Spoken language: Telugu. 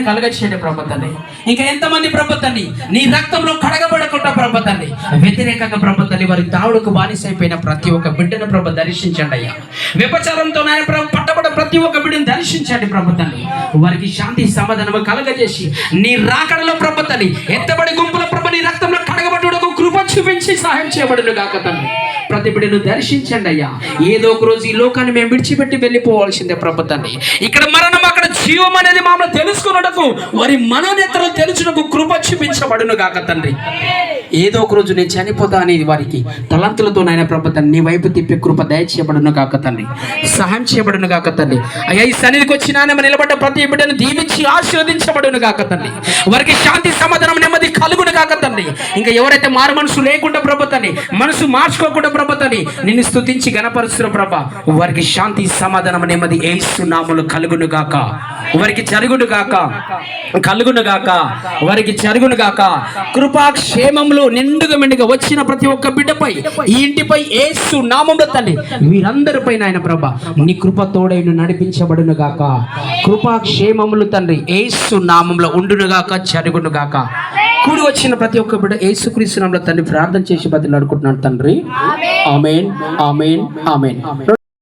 సమాధానాన్ని కలగచేయండి ప్రభు తండ్రి. ఇంకా ఎంతమంది ప్రభు తండ్రి? నీ రక్తంలో కడగబడకుండా ప్రభు తండ్రి. వ్యతిరేకంగా ప్రభు తండ్రి వారి దావుడుకు బానిసైపోయిన ప్రతి ఒక్క బిడ్డను ప్రభు దర్శించండి అయ్యా. విపచారంతో నాయన ప్రభు పట్టబడ ప్రతి ఒక్క బిడ్డను దర్శించండి ప్రభు తండ్రి. వారికి శాంతి సమాధానము కలగజేసి నీ రాకడలో ప్రభు తండ్రి ఎత్తబడి గుంపుల ప్రభు నీ రక్తంలో కడగబట్టుటకు కృప చూపించి సహాయం చేయబడును గాక తండ్రి. ప్రతి బిడ్డను దర్శించండి అయ్యా. ఏదో ఒక రోజు ఈ లోకాన్ని మేము విడిచిపెట్టి వెళ్ళిపోవాల్సిందే ప్రభుత్వాన్ని ఇక్కడ మరణం జీవం అనేది మామూలు తెలుసుకున్నటకు వారి మనోనేతలు తెలుసుటకు కృప చూపించబడును కాక తండ్రి. ఏదో ఒక రోజు నేను చనిపోతా అనేది వారికి తలంతులతో నాయన ప్రభు నీ వైపు తిప్పే కృప దయచేయబడును కాక తండ్రి. సహాయం చేయబడును కాక తండ్రి. అయ్యా ఈ సన్నిధికి వచ్చి నాయన నిలబడ్డ ప్రతి బిడ్డను దీవించి ఆశీర్వదించబడును కాక తండ్రి. వారికి శాంతి సమాధానం నెమ్మది కల గాక తండ్రి ఇంకా ఎవరైతే మారు మనసు లేకుండా ప్రభు తండ్రి మనసు మార్చుకోకుండా ప్రభు తండ్రి నిన్ను స్థుతించి గణపరుస్తున్న ప్రభ వారికి శాంతి సమాధానం నెమ్మది ఏసు కలుగును గాక. వారికి జరుగును గాక. కలుగును గాక. వారికి జరుగును గాక. కృపాక్షేమంలో నిండుగా మెండుగా వచ్చిన ప్రతి ఒక్క బిడ్డపై ఈ ఇంటిపై ఏసు నామంలో తల్లి. వీరందరిపై నాయన ప్రభ నీ కృప తోడైను నడిపించబడును గాక. కృపాక్షేమములు తండ్రి ఏసు నామంలో ఉండును గాక జరుగును గాక. కూడి వచ్చిన ప్రతి ఒక్క బిడ్డ ఏసుక్రీస్తు తండ్రి ప్రార్థన చేసి బదులు అడుకుంటున్నాను తండ్రి ఆమెన్. ఆమెన్. ఆమెన్.